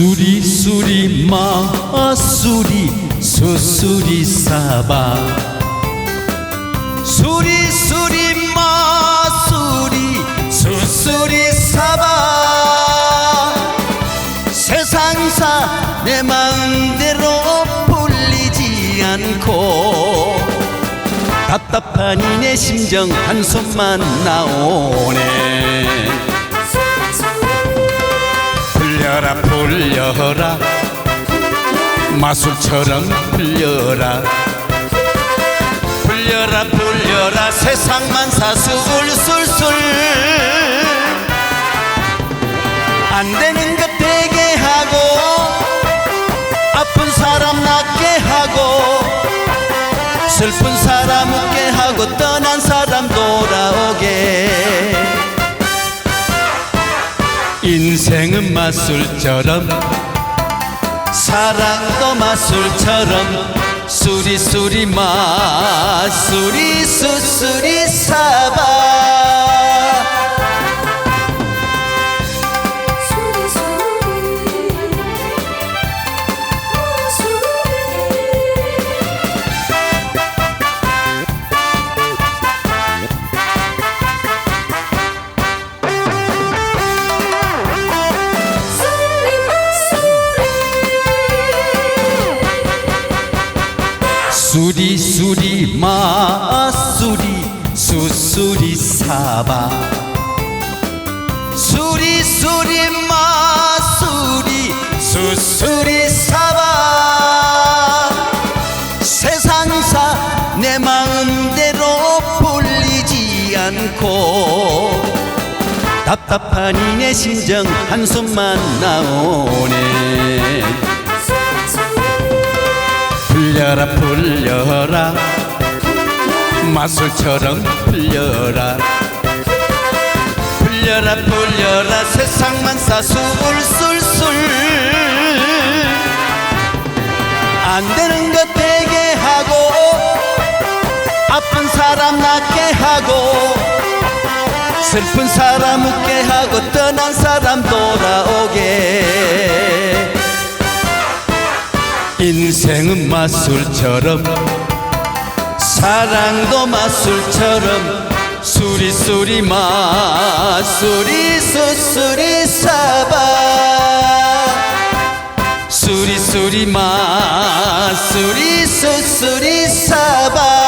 수리 수리 마 수리 수수리 사바. 수리 수리 마 수리 수수리 사바. 세상사 내 마음대로 풀리지 않고 답답한 이내 심정 한숨만 나오네 풀려라 풀려라. 마술처럼 풀려라. 풀려라 풀려라. 세상만 사술술술. 안 되는 것 되게 하고 아픈 사람 낫게 하고 슬픈 사람 웃게 하고 떠난 사람 돌아오게 인생은 마술처럼 사랑도 마술처럼 수리수리 마수리 수수리 사바 수리 수리 마수리 수수리 사바. 수리 수리 마수리 수수리 사바. 세상사 내 마음대로 풀리지 않고 답답한 이내 심정 한숨만 나오네 풀려라 풀려라. 마술처럼 풀려라. 풀려라 풀려라. 세상만 사술술술. 안 되는 것 되게 하고 아픈 사람 낫게 하고 슬픈 사람 웃게 하고 떠난 사람 돌아오게 인생은 마술처럼 사랑도 마술처럼 수리수리 마수리 수수리 사바. 수리수리 마수리 수수리 사바